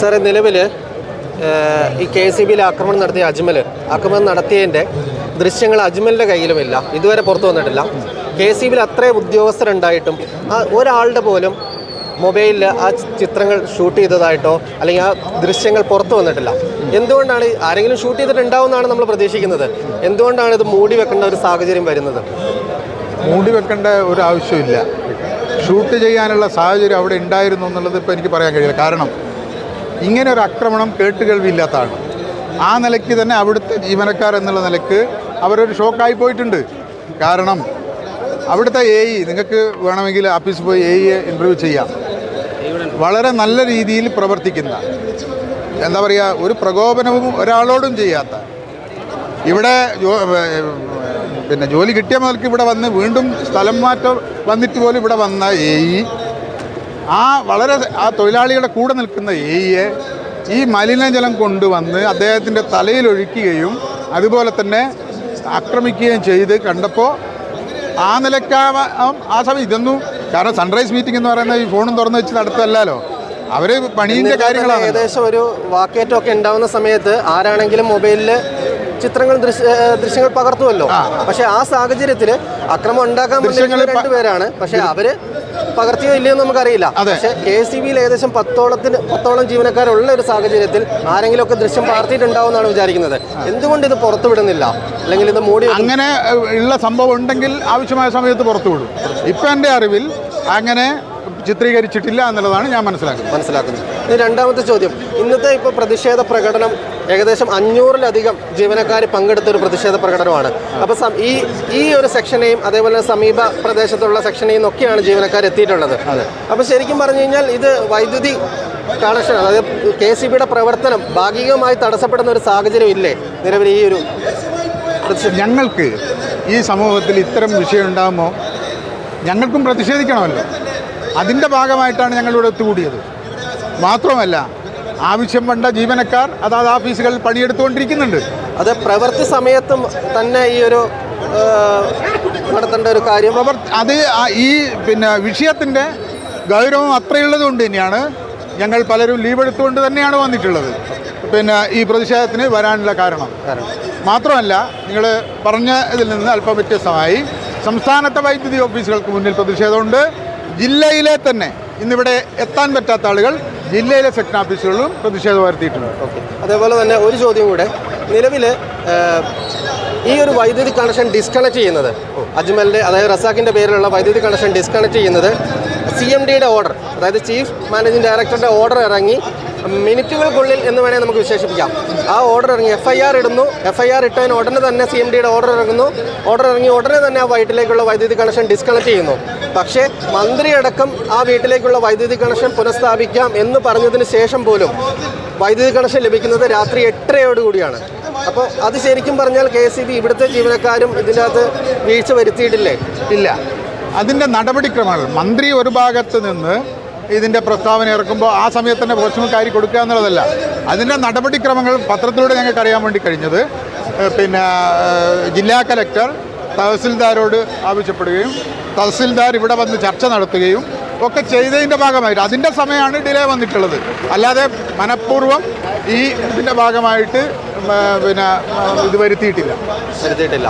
സാറേ നിലവിൽ ഈ കെ സി ബിയിൽ ആക്രമണം നടത്തിയ അജ്മൽ ആക്രമണം നടത്തിയതിന്റെ ദൃശ്യങ്ങൾ അജ്മലിന്റെ കയ്യിലുമില്ല. ഇതുവരെ പുറത്തു വന്നിട്ടില്ല. കെ സി ബിയിൽ അത്രയും ഉദ്യോഗസ്ഥരുണ്ടായിട്ടും ആ ഒരാളുടെ പോലും മൊബൈലിൽ ആ ചിത്രങ്ങൾ ഷൂട്ട് ചെയ്തതായിട്ടോ അല്ലെങ്കിൽ ആ ദൃശ്യങ്ങൾ പുറത്തു വന്നിട്ടില്ല. എന്തുകൊണ്ടാണ് ആരെങ്കിലും ഷൂട്ട് ചെയ്തിട്ടുണ്ടാവുമെന്നാണ് നമ്മൾ പ്രതീക്ഷിക്കുന്നത്. എന്തുകൊണ്ടാണ് ഇത് മൂടി വെക്കേണ്ട ഒരു സാഹചര്യം വരുന്നത്? മൂടി വെക്കേണ്ട ഒരു ആവശ്യമില്ല. ഷൂട്ട് ചെയ്യാനുള്ള സാഹചര്യം അവിടെ ഉണ്ടായിരുന്നു എന്നുള്ളത് ഇപ്പോൾ എനിക്ക് പറയാൻ കഴിയില്ല. കാരണം ഇങ്ങനെ ഒരു ആക്രമണം കേട്ടുകേൾവിയില്ലാത്തതാണ്. ആ നിലയ്ക്ക് തന്നെ അവിടുത്തെ ജീവനക്കാർ എന്നുള്ള നിലയ്ക്ക് അവരൊരു ഷോക്കായി പോയിട്ടുണ്ട്. കാരണം അവിടുത്തെ എ ഇ നിങ്ങൾക്ക് വേണമെങ്കിൽ ഓഫീസിൽ പോയി എ ഇയെ ഇന്റർവ്യൂ ചെയ്യാം. വളരെ നല്ല രീതിയിൽ പ്രവർത്തിക്കുന്ന എന്താ പറയുക ഒരു പ്രകോപനവും ഒരാളോടും ചെയ്യാത്ത. ഇവിടെ പിന്നെ ജോലി കിട്ടിയ മുതൽക്ക് ഇവിടെ വന്ന് വീണ്ടും സ്ഥലം മാറ്റം വന്നിട്ട് പോലും ഇവിടെ വന്ന എ ഇ ആ വളരെ ആ തൊഴിലാളികളുടെ കൂടെ നിൽക്കുന്ന എ ഈ മലിനജലം കൊണ്ടുവന്ന് അദ്ദേഹത്തിന്റെ തലയിലൊഴിക്കുകയും അതുപോലെ തന്നെ ആക്രമിക്കുകയും ചെയ്ത് കണ്ടപ്പോൾ ആ നിലയ്ക്ക് ആ- സമയം ഇതൊന്നും കാരണം സൺറൈസ് മീറ്റിംഗ് എന്ന് പറയുന്നത് ഈ ഫോണും തുറന്നു വെച്ച് നടത്തല്ലോ അവർ പണിയുടെ കാര്യങ്ങളാണ് ഏകദേശം ഒരു വാക്കേറ്റമൊക്കെ ഉണ്ടാവുന്ന സമയത്ത് ആരാണെങ്കിലും മൊബൈലിൽ ചിത്രങ്ങൾ ദൃശ്യങ്ങൾ പകർത്തുമല്ലോ പക്ഷെ ആ സാഹചര്യത്തിൽ അക്രമം ഉണ്ടാക്കാൻ രണ്ടുപേരാണ്. പക്ഷെ അവർ പകർത്തിയോ ഇല്ലയോ എന്ന് നമുക്കറിയില്ല. പക്ഷെ കെ സി ബിയിൽ ഏകദേശം പത്തോളത്തിന് പത്തോളം ജീവനക്കാരുള്ള ഒരു സാഹചര്യത്തിൽ ആരെങ്കിലുമൊക്കെ ദൃശ്യം പാർത്തിയിട്ടുണ്ടാവുമെന്നാണ് വിചാരിക്കുന്നത്. എന്തുകൊണ്ട് ഇത് പുറത്തു വിടുന്നില്ല അല്ലെങ്കിൽ ഇത് മൂടി അങ്ങനെ ഉള്ള സംഭവം ഉണ്ടെങ്കിൽ ആവശ്യമായ സമയത്ത് പുറത്തു വിടും ഇപ്പം എന്റെ അറിവിൽ അങ്ങനെ ചിത്രീകരിച്ചിട്ടില്ല എന്നുള്ളതാണ് ഞാൻ മനസ്സിലാക്കുന്നത്. മനസ്സിലാക്കുന്നത്. ഇനി രണ്ടാമത്തെ ചോദ്യം. ഇന്നത്തെ ഇപ്പോൾ പ്രതിഷേധ പ്രകടനം ഏകദേശം അഞ്ഞൂറിലധികം ജീവനക്കാർ പങ്കെടുത്ത ഒരു പ്രതിഷേധ പ്രകടനമാണ്. അപ്പോൾ ഈ ഈ ഒരു സെക്ഷനെയും അതേപോലെ സമീപ പ്രദേശത്തുള്ള സെക്ഷനെയും ഒക്കെയാണ് ജീവനക്കാർ എത്തിയിട്ടുള്ളത്. അപ്പോൾ ശരിക്കും പറഞ്ഞു കഴിഞ്ഞാൽ ഇത് വൈദ്യുതി കണക്ഷൻ അതായത് കെ സി ബിയുടെ പ്രവർത്തനം ഭാഗികമായി തടസ്സപ്പെടുന്ന ഒരു സാഹചര്യം ഇല്ലേ? നിലവിൽ ഈ ഒരു ഞങ്ങൾക്ക് ഈ സമൂഹത്തിൽ ഇത്തരം വിഷയം ഉണ്ടാകുമ്പോൾ ഞങ്ങൾക്കും പ്രതിഷേധിക്കണമല്ലോ. അതിന്റെ ഭാഗമായിട്ടാണ് ഞങ്ങളിവിടെ ഒത്തുകൂടിയത്. മാത്രമല്ല ആവശ്യം വേണ്ട ജീവനക്കാർ അതാത് ഓഫീസുകളിൽ പണിയെടുത്തുകൊണ്ടിരിക്കുന്നുണ്ട്. അത് പ്രവൃത്തി സമയത്തും തന്നെ ഈ ഒരു നടത്തേണ്ട ഒരു കാര്യം അത് ഈ പിന്നെ വിഷയത്തിന്റെ ഗൗരവം അത്രയുള്ളത് കൊണ്ട് തന്നെയാണ് ഞങ്ങൾ പലരും ലീവ് എടുത്തുകൊണ്ട് തന്നെയാണ് വന്നിട്ടുള്ളത്. പിന്നെ ഈ പ്രതിഷേധത്തിന് വരാനുള്ള കാരണം. മാത്രമല്ല നിങ്ങൾ പറഞ്ഞ ഇതിൽ നിന്ന് അല്പം വ്യത്യസ്തമായി സംസ്ഥാനത്തെ വൈദ്യുതി ഓഫീസുകൾക്ക് മുന്നിൽ പ്രതിഷേധമുണ്ട്. ജില്ലയിലെ തന്നെ ഇന്നിവിടെ എത്താൻ പറ്റാത്ത ആളുകൾ ജില്ലയിലെ സെക്ഷൻ ഓഫീസുകളിലും പ്രതിഷേധം വരുത്തിയിട്ടുണ്ട് ഓക്കെ അതേപോലെ തന്നെ ഒരു ചോദ്യം കൂടെ. നിലവിൽ ഈ ഒരു വൈദ്യുതി കണക്ഷൻ ഡിസ്കണക്ട് ചെയ്യുന്നത് അജ്മലിന്റെ അതായത് റസാഖിന്റെ പേരിലുള്ള വൈദ്യുതി കണക്ഷൻ ഡിസ്കണക്ട് ചെയ്യുന്നത് സി എം ഡിയുടെ ഓർഡർ അതായത് ചീഫ് മാനേജിംഗ് ഡയറക്ടറുടെ ഓർഡർ ഇറങ്ങി മിനിറ്റുകൾക്കുള്ളിൽ എന്ന് വേണേൽ നമുക്ക് വിശേഷിപ്പിക്കാം. ആ ഓർഡർ ഇറങ്ങി എഫ് ഐ ആർ ഇടുന്നു. എഫ് ഐ ആർ ഇട്ടതിന് ഉടനെ തന്നെ സി എം ഡിയുടെ ഓർഡർ ഇറങ്ങുന്നു. ഓർഡർ ഇറങ്ങി ഉടനെ തന്നെ ആ വീട്ടിലേക്കുള്ള വൈദ്യുതി കണക്ഷൻ ഡിസ്കണക്ട് ചെയ്യുന്നു. പക്ഷേ മന്ത്രി അടക്കം ആ വീട്ടിലേക്കുള്ള വൈദ്യുതി കണക്ഷൻ പുനഃസ്ഥാപിക്കാം എന്ന് പറഞ്ഞതിന് ശേഷം പോലും വൈദ്യുതി കണക്ഷൻ ലഭിക്കുന്നത് രാത്രി എട്ടരയോടുകൂടിയാണ് അപ്പോൾ അത് ശരിക്കും പറഞ്ഞാൽ കെ എസ് ഇവിടുത്തെ ജീവനക്കാരും ഇതിന്റെ അകത്ത് വീഴ്ച വരുത്തിയിട്ടില്ലേ? ഇല്ല. അതിന്റെ നടപടിക്രമങ്ങൾ. മന്ത്രി ഒരു ഭാഗത്ത് നിന്ന് ഇതിന്റെ പ്രസ്താവന ഇറക്കുമ്പോൾ ആ സമയത്ത് തന്നെ പ്രശ്നക്കാരി കൊടുക്കുക എന്നുള്ളതല്ല. അതിന്റെ നടപടിക്രമങ്ങൾ പത്രത്തിലൂടെ ഞങ്ങൾക്ക് അറിയാൻ വേണ്ടി കഴിഞ്ഞത്. പിന്നെ ജില്ലാ കലക്ടർ തഹസിൽദാരോട് ആവശ്യപ്പെടുകയും തഹസിൽദാർ ഇവിടെ വന്ന് ചർച്ച നടത്തുകയും ഒക്കെ ചെയ്തതിന്റെ ഭാഗമായിട്ട് അതിന്റെ സമയമാണ് ഡിലേ വന്നിട്ടുള്ളത്. അല്ലാതെ മനഃപൂർവം ഈ ഇതിന്റെ ഭാഗമായിട്ട് പിന്നെ ഇത് വരുത്തിയിട്ടില്ല. വരുത്തിയിട്ടില്ല.